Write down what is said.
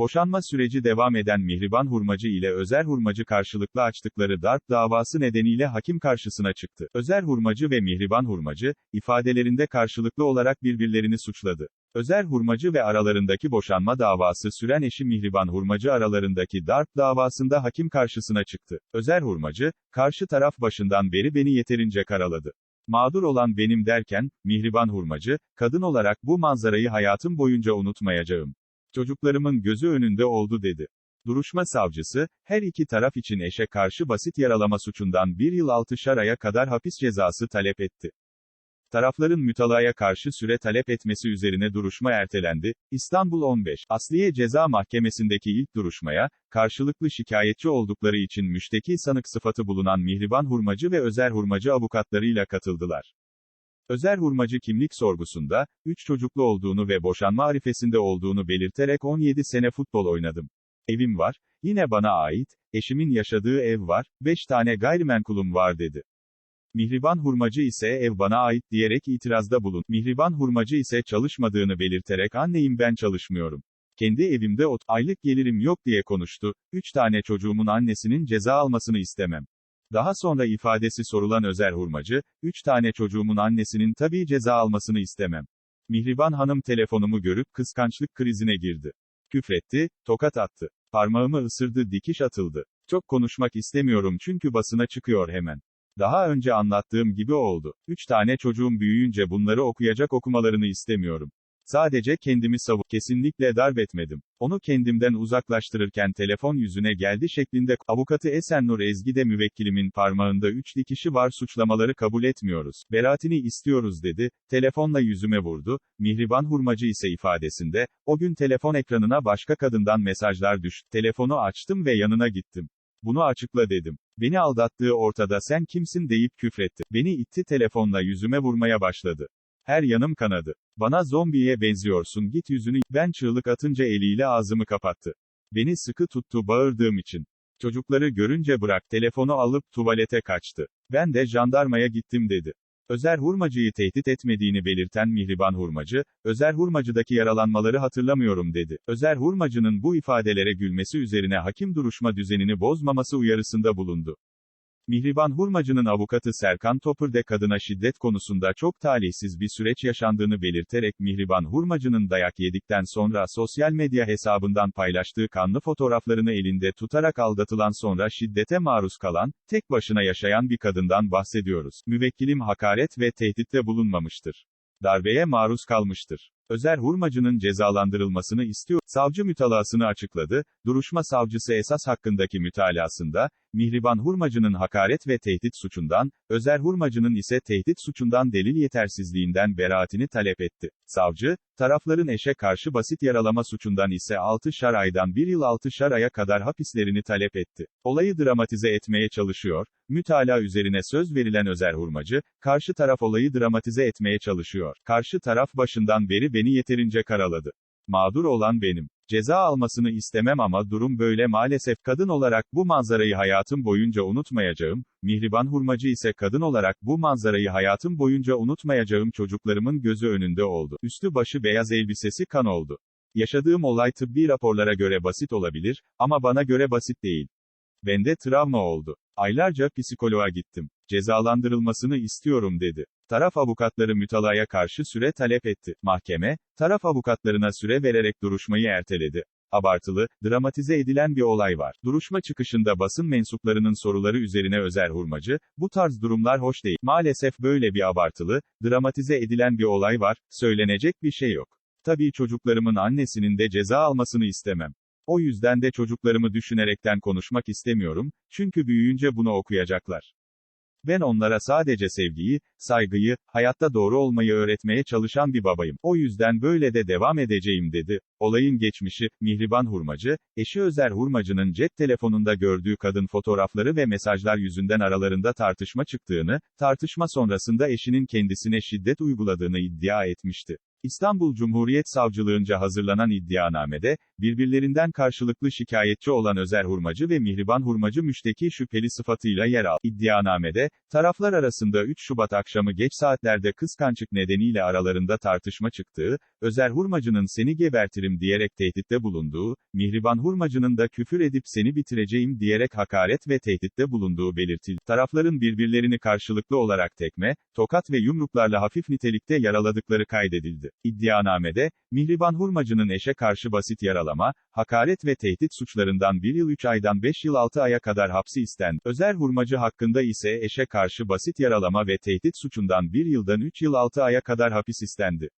Boşanma süreci devam eden Mihriban Hurmacı ile Özer Hurmacı karşılıklı açtıkları darp davası nedeniyle hakim karşısına çıktı. Özer Hurmacı ve Mihriban Hurmacı, ifadelerinde karşılıklı olarak birbirlerini suçladı. Özer Hurmacı ve aralarındaki boşanma davası süren eşi Mihriban Hurmacı aralarındaki darp davasında hakim karşısına çıktı. Özer Hurmacı, karşı taraf başından beri beni yeterince karaladı. Mağdur olan benim derken, Mihriban Hurmacı, kadın olarak bu manzarayı hayatım boyunca unutmayacağım. Çocuklarımın gözü önünde oldu dedi. Duruşma savcısı, her iki taraf için eşe karşı basit yaralama suçundan bir yıl altışar aya kadar hapis cezası talep etti. Tarafların mütalaya karşı süre talep etmesi üzerine duruşma ertelendi. İstanbul 15. Asliye Ceza Mahkemesi'ndeki ilk duruşmaya, karşılıklı şikayetçi oldukları için müşteki sanık sıfatı bulunan Mihriban Hurmacı ve Özer Hurmacı avukatlarıyla katıldılar. Özer Hurmacı kimlik sorgusunda, 3 çocuklu olduğunu ve boşanma arifesinde olduğunu belirterek 17 sene futbol oynadım. Evim var, yine bana ait, eşimin yaşadığı ev var, 5 tane gayrimenkulum var dedi. Mihriban Hurmacı ise ev bana ait diyerek itirazda bulun. Mihriban Hurmacı ise çalışmadığını belirterek anneyim ben çalışmıyorum. Kendi evimde ot, aylık gelirim yok diye konuştu. Üç tane çocuğumun annesinin ceza almasını istemem. Daha sonra ifadesi sorulan Özer Hurmacı, üç tane çocuğumun annesinin tabii ceza almasını istemem. Mihriban Hanım telefonumu görüp kıskançlık krizine girdi. Küfretti, tokat attı. Parmağımı ısırdı dikiş atıldı. Çok konuşmak istemiyorum çünkü basına çıkıyor hemen. Daha önce anlattığım gibi oldu. Üç tane çocuğum büyüyünce bunları okuyacak okumalarını istemiyorum. Sadece kendimi savu, kesinlikle darp etmedim. Onu kendimden uzaklaştırırken telefon yüzüne geldi şeklinde, avukatı Esenur Ezgi de müvekkilimin parmağında üç dikişi var suçlamaları kabul etmiyoruz. Beraatini istiyoruz dedi, telefonla yüzüme vurdu, Mihriban Hurmacı ise ifadesinde, o gün telefon ekranına başka kadından mesajlar düştü, telefonu açtım ve yanına gittim. Bunu açıkla dedim. Beni aldattığı ortada sen kimsin deyip küfretti. Beni itti telefonla yüzüme vurmaya başladı. Her yanım kanadı. Bana zombiye benziyorsun git yüzünü, ben çığlık atınca eliyle ağzımı kapattı. Beni sıkı tuttu bağırdığım için. Çocukları görünce bırak telefonu alıp tuvalete kaçtı. Ben de jandarmaya gittim dedi. Özer Hurmacı'yı tehdit etmediğini belirten Mihriban Hurmacı, Özer Hurmacı'daki yaralanmaları hatırlamıyorum dedi. Özer Hurmacı'nın bu ifadelere gülmesi üzerine hakim duruşma düzenini bozmaması uyarısında bulundu. Mihriban Hurmacı'nın avukatı Serkan Topur de kadına şiddet konusunda çok talihsiz bir süreç yaşandığını belirterek Mihriban Hurmacı'nın dayak yedikten sonra sosyal medya hesabından paylaştığı kanlı fotoğraflarını elinde tutarak aldatılan sonra şiddete maruz kalan, tek başına yaşayan bir kadından bahsediyoruz. Müvekkilim hakaret ve tehditte bulunmamıştır. Darbeye maruz kalmıştır. Özer Hurmacı'nın cezalandırılmasını istiyor. Savcı mütalasını açıkladı. Duruşma savcısı esas hakkındaki mütalasında, Mihriban Hurmacı'nın hakaret ve tehdit suçundan, Özer Hurmacı'nın ise tehdit suçundan delil yetersizliğinden beraatini talep etti. Savcı, tarafların eşe karşı basit yaralama suçundan ise 6 şar aydan 1 yıl 6 şar aya kadar hapislerini talep etti. Olayı dramatize etmeye çalışıyor, mütala üzerine söz verilen Özer Hurmacı, karşı taraf olayı dramatize etmeye çalışıyor. Karşı taraf başından beri beni yeterince karaladı. Mağdur olan benim. Ceza almasını istemem ama durum böyle maalesef. Kadın olarak bu manzarayı hayatım boyunca unutmayacağım. Mihriban Hurmacı ise kadın olarak bu manzarayı hayatım boyunca unutmayacağım çocuklarımın gözü önünde oldu. Üstü başı beyaz elbisesi kan oldu. Yaşadığım olay tıbbi raporlara göre basit olabilir, ama bana göre basit değil. Bende travma oldu. Aylarca psikoloğa gittim. Cezalandırılmasını istiyorum dedi. Taraf avukatları mütalaya karşı süre talep etti. Mahkeme, taraf avukatlarına süre vererek duruşmayı erteledi. Abartılı, dramatize edilen bir olay var. Duruşma çıkışında basın mensuplarının soruları üzerine Özer Hurmacı, bu tarz durumlar hoş değil. Maalesef böyle bir abartılı, dramatize edilen bir olay var, söylenecek bir şey yok. Tabii çocuklarımın annesinin de ceza almasını istemem. O yüzden de çocuklarımı düşünerekten konuşmak istemiyorum, çünkü büyüyünce bunu okuyacaklar. Ben onlara sadece sevgiyi, saygıyı, hayatta doğru olmayı öğretmeye çalışan bir babayım. O yüzden böyle de devam edeceğim dedi. Olayın geçmişi, Mihriban Hurmacı, eşi Özer Hurmacı'nın cep telefonunda gördüğü kadın fotoğrafları ve mesajlar yüzünden aralarında tartışma çıktığını, tartışma sonrasında eşinin kendisine şiddet uyguladığını iddia etmişti. İstanbul Cumhuriyet Savcılığınca hazırlanan iddianamede, birbirlerinden karşılıklı şikayetçi olan Özer Hurmacı ve Mihriban Hurmacı müşteki şüpheli sıfatıyla yer al. İddianamede, taraflar arasında 3 Şubat akşamı geç saatlerde kıskançlık nedeniyle aralarında tartışma çıktığı, Özer Hurmacı'nın seni gebertirim diyerek tehditte bulunduğu, Mihriban Hurmacı'nın da küfür edip seni bitireceğim diyerek hakaret ve tehditte bulunduğu belirtildi. Tarafların birbirlerini karşılıklı olarak tekme, tokat ve yumruklarla hafif nitelikte yaraladıkları kaydedildi. İddianamede, Mihriban Hurmacı'nın eşe karşı basit yaralama, hakaret ve tehdit suçlarından 1 yıl 3 aydan 5 yıl 6 aya kadar hapsi isten, Özer Hurmacı hakkında ise eşe karşı basit yaralama ve tehdit suçundan 1 yıldan 3 yıl 6 aya kadar hapis istendi.